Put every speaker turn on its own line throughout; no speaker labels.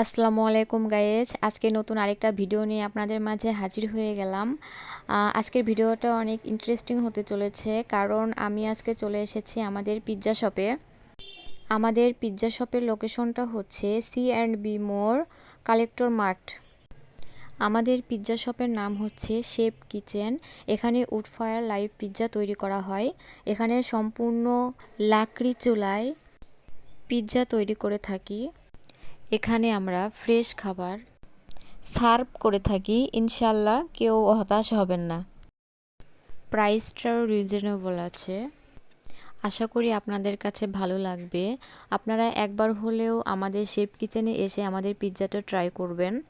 আসসালামু আলাইকুম গাইজ আজকে নতুন আরেকটা ভিডিও নিয়ে আপনাদের মাঝে হাজির হয়ে গেলাম। আজকের ভিডিওটা অনেক ইন্টারেস্টিং হতে চলেছে কারণ আমি আজকে চলে এসেছি আমাদের পিৎজা শপে আমাদের পিৎজা শপের লোকেশনটা হচ্ছে সি অ্যান্ড বি মোর কালেক্টর মার্ট আমাদের পিৎজা শপের নাম হচ্ছে শেপ কিচেন এখানে উড ফায়ার লাইভ পিৎজা তৈরি করা হয়। এখানে সম্পূর্ণ লাকড়ি চুলায় পিৎজা তৈরি করে থাকি। এখানে আমরা ফ্রেশ খাবার সার্ভ করে থাকি। ইনশাল্লাহ কেউ হতাশ হবেন না। প্রাইসটাও রিজনেবল আছে। আশা করি আপনাদের কাছে ভালো লাগবে। আপনারা একবার হলেও আমাদের শেফ কিচেনে এসে আমাদের পিৎজাটা ট্রাই করবেন।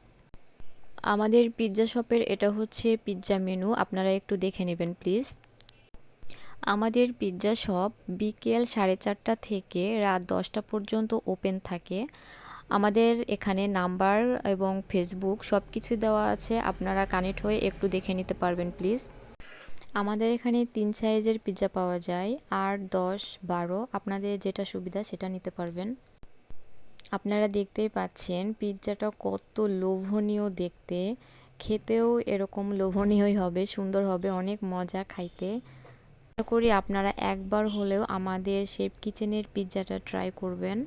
আমাদের পিৎজা শপের এটা হচ্ছে পিৎজা মেনু। আপনারা একটু দেখে নেবেন, প্লিজ। আমাদের পিৎজা শপ বিকেল সাড়ে চারটা থেকে রাত দশটা পর্যন্ত ওপেন থাকে। আমাদের এখানে নাম্বার এবং ফেসবুক সব কিছু দেওয়া আছে। আপনারা কানেক্ট হয়ে একটু দেখে নিতে পারবেন, প্লিজ। আমাদের এখানে তিন সাইজের পিৎজা পাওয়া যায়। আর দশ, বারো, আপনাদের যেটা সুবিধা সেটা নিতে পারবেন। আপনারা দেখতেই পাচ্ছেন পিৎজাটা কত লোভনীয় দেখতে। খেতেও এরকম লোভনীয়ই হবে, সুন্দর হবে, অনেক মজা খাইতে। আশা করি আপনারা একবার হলেও আমাদের শেফ কিচেনের পিৎজাটা ট্রাই করবেন।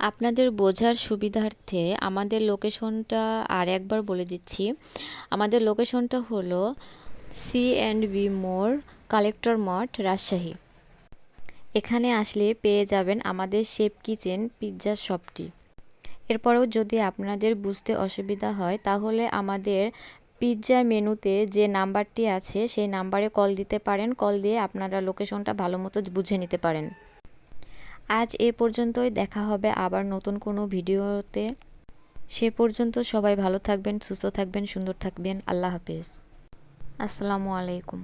আপনাদের বোঝার সুবিধার্থে আমাদের লোকেশনটা আর একবার বলে দিচ্ছি। আমাদের লোকেশনটা হলো সি অ্যান্ড বি মোর কালেক্টর মঠ, রাজশাহী। এখানে আসলে পেয়ে যাবেন আমাদের শেপ কিচেন, পিৎজা শপটি। এরপরেও যদি আপনাদের বুঝতে অসুবিধা হয়, তাহলে আমাদের পিৎজা মেনুতে যে নাম্বারটি আছে, সেই নাম্বারে কল দিতে পারেন। কল দিয়ে আপনারা লোকেশনটা ভালো মতো বুঝে নিতে পারেন। আজ এ পর্যন্তই, দেখা হবে আবার নতুন কোনো ভিডিওতে। সে পর্যন্ত সবাই ভালো থাকবেন, সুস্থ থাকবেন, সুন্দর থাকবেন। আল্লাহ হাফেজ। আসসালামু আলাইকুম।